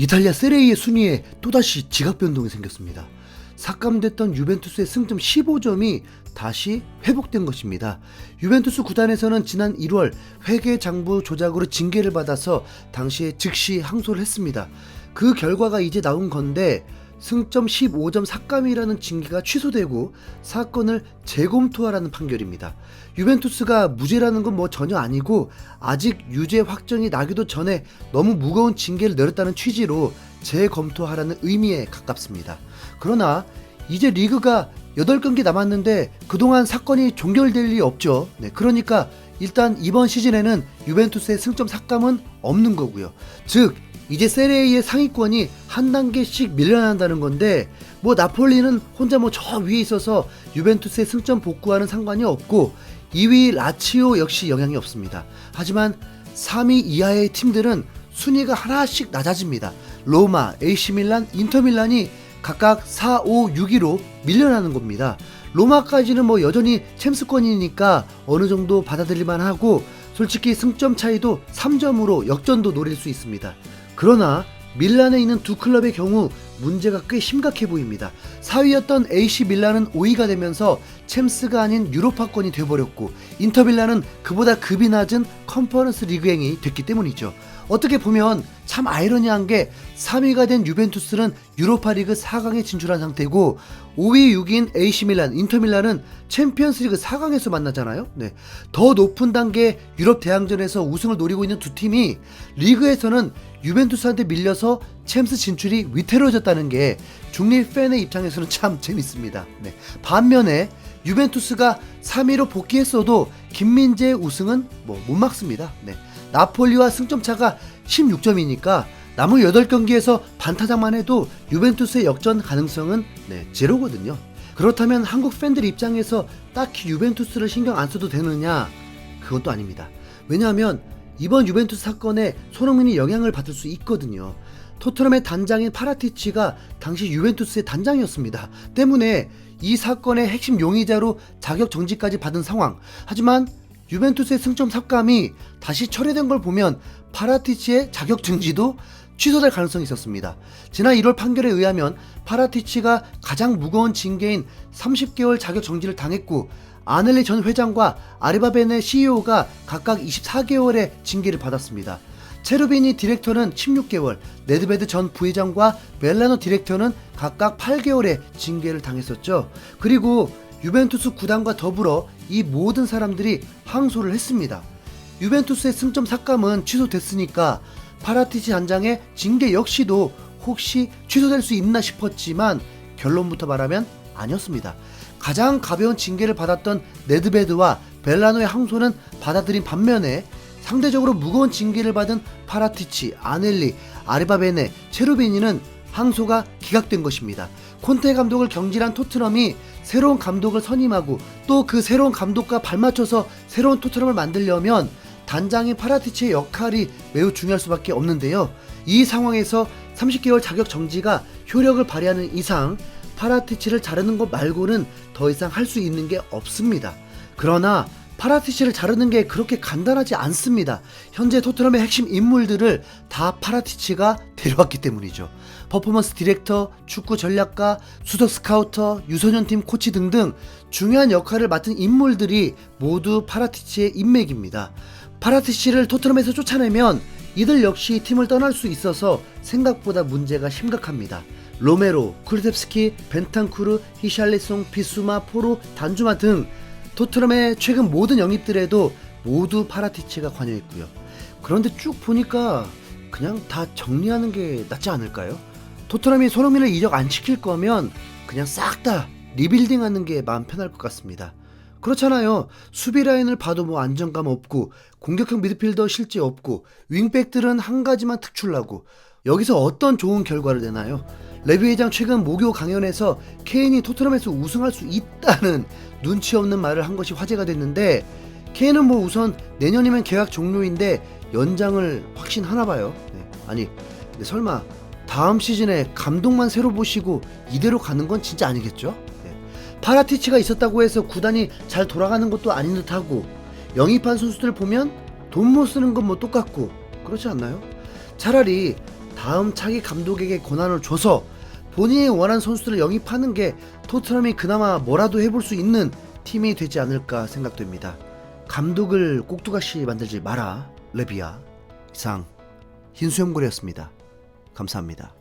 이탈리아 세레이의 순위에 또다시 지각 변동이 생겼습니다. 삭감됐던 유벤투스의 승점 15점이 다시 회복된 것입니다. 유벤투스 구단에서는 지난 1월 회계 장부 조작으로 징계를 받아서 당시에 즉시 항소를 했습니다. 그 결과가 이제 나온 건데 승점 15점 삭감이라는 징계가 취소되고 사건을 재검토하라는 판결입니다. 유벤투스가 무죄라는 건 뭐 전혀 아니고 아직 유죄 확정이 나기도 전에 너무 무거운 징계를 내렸다는 취지로 재검토하라는 의미에 가깝습니다. 그러나 이제 리그가 8경기 남았는데 그동안 사건이 종결될 리 없죠. 네, 그러니까 일단 이번 시즌에는 유벤투스의 승점 삭감은 없는 거고요. 즉 이제 세레이의 상위권이 한 단계씩 밀려난다는 건데 뭐 나폴리는 혼자 뭐 저 위에 있어서 유벤투스의 승점 복구와는 상관이 없고 2위 라치오 역시 영향이 없습니다. 하지만 3위 이하의 팀들은 순위가 하나씩 낮아집니다. 로마, AC 밀란, 인터 밀란이 각각 4, 5, 6위로 밀려나는 겁니다. 로마까지는 뭐 여전히 챔스권이니까 어느 정도 받아들일만 하고 솔직히 승점 차이도 3점으로 역전도 노릴 수 있습니다. 그러나 밀란에 있는 두 클럽의 경우 문제가 꽤 심각해 보입니다. 4위였던 AC 밀란은 5위가 되면서 챔스가 아닌 유로파권이 돼버렸고 인터밀란은 그보다 급이 낮은 컨퍼런스 리그행이 됐기 때문이죠. 어떻게 보면 참 아이러니한 게 3위가 된 유벤투스는 유로파리그 4강에 진출한 상태고 5위, 6위인 AC 밀란, 인터밀란은 챔피언스리그 4강에서 만나잖아요. 네. 더 높은 단계 유럽 대항전에서 우승을 노리고 있는 두 팀이 리그에서는 유벤투스한테 밀려서 챔스 진출이 위태로워졌다는 게 중립 팬의 입장에서는 참 재밌습니다. 네. 반면에 유벤투스가 3위로 복귀했어도 김민재의 우승은 뭐 못 막습니다. 네. 나폴리와 승점 차가 16점이니까 남은 8경기에서 반타작만 해도 유벤투스의 역전 가능성은 네, 제로거든요. 그렇다면 한국 팬들 입장에서 딱히 유벤투스를 신경 안 써도 되느냐? 또 아닙니다. 왜냐하면 이번 유벤투스 사건에 손흥민이 영향을 받을 수 있거든요. 토트넘의 단장인 파라티치가 당시 유벤투스의 단장이었습니다. 때문에 이 사건의 핵심 용의자로 자격 정지까지 받은 상황. 하지만 유벤투스의 승점 삭감이 다시 처리된 걸 보면 파라티치의 자격 정지도 취소될 가능성이 있었습니다. 지난 1월 판결에 의하면 파라티치가 가장 무거운 징계인 30개월 자격 정지를 당했고 아넬리 전 회장과 아리바벤의 CEO가 각각 24개월의 징계를 받았습니다. 체르비니 디렉터는 16개월, 네드베드 전 부회장과 멜라노 디렉터는 각각 8개월의 징계를 당했었죠. 그리고 유벤투스 구단과 더불어 이 모든 사람들이 항소를 했습니다. 유벤투스의 승점 삭감은 취소됐으니까 파라티치 단장의 징계 역시도 혹시 취소될 수 있나 싶었지만 결론부터 말하면 아니었습니다. 가장 가벼운 징계를 받았던 네드베드와 벨라노의 항소는 받아들인 반면에 상대적으로 무거운 징계를 받은 파라티치, 아넬리, 아리바베네, 체루비니는 항소가 기각된 것입니다. 콘테 감독을 경질한 토트넘이 새로운 감독을 선임하고 또 그 새로운 감독과 발맞춰서 새로운 토트넘을 만들려면 단장인 파라티치의 역할이 매우 중요할 수밖에 없는데요. 이 상황에서 30개월 자격 정지가 효력을 발휘하는 이상 파라티치를 자르는 것 말고는 더 이상 할 수 있는 게 없습니다. 그러나 파라티치를 자르는 게 그렇게 간단하지 않습니다. 현재 토트넘의 핵심 인물들을 다 파라티치가 데려왔기 때문이죠. 퍼포먼스 디렉터, 축구 전략가, 수석 스카우터, 유소년 팀 코치 등등 중요한 역할을 맡은 인물들이 모두 파라티치의 인맥입니다. 파라티치를 토트넘에서 쫓아내면 이들 역시 팀을 떠날 수 있어서 생각보다 문제가 심각합니다. 로메로, 쿠르셉스키, 벤탄쿠르, 히샬리송, 비수마, 포로, 단주마 등 토트넘의 최근 모든 영입들에도 모두 파라티치가 관여했고요. 그런데 쭉 보니까 그냥 다 정리하는 게 낫지 않을까요? 토트넘이 손흥민을 이적 안 시킬 거면 그냥 싹 다 리빌딩 하는 게 마음 편할 것 같습니다. 그렇잖아요. 수비 라인을 봐도 뭐 안정감 없고 공격형 미드필더 실제 없고 윙백들은 한 가지만 특출나고 여기서 어떤 좋은 결과를 내나요? 레비 회장 최근 목요 강연에서 케인이 토트넘에서 우승할 수 있다는 눈치 없는 말을 한 것이 화제가 됐는데 케인은 뭐 우선 내년이면 계약 종료인데 연장을 확신하나 봐요. 네. 아니 설마 다음 시즌에 감독만 새로 보시고 이대로 가는 건 진짜 아니겠죠? 네. 파라티치가 있었다고 해서 구단이 잘 돌아가는 것도 아닌 듯하고 영입한 선수들 보면 돈 못 쓰는 건 뭐 똑같고 그렇지 않나요? 차라리 다음 차기 감독에게 권한을 줘서 본인이 원하는 선수들을 영입하는 게 토트넘이 그나마 뭐라도 해볼 수 있는 팀이 되지 않을까 생각됩니다. 감독을 꼭두가시 만들지 마라, 레비야. 이상 흰수염고리였습니다. 감사합니다.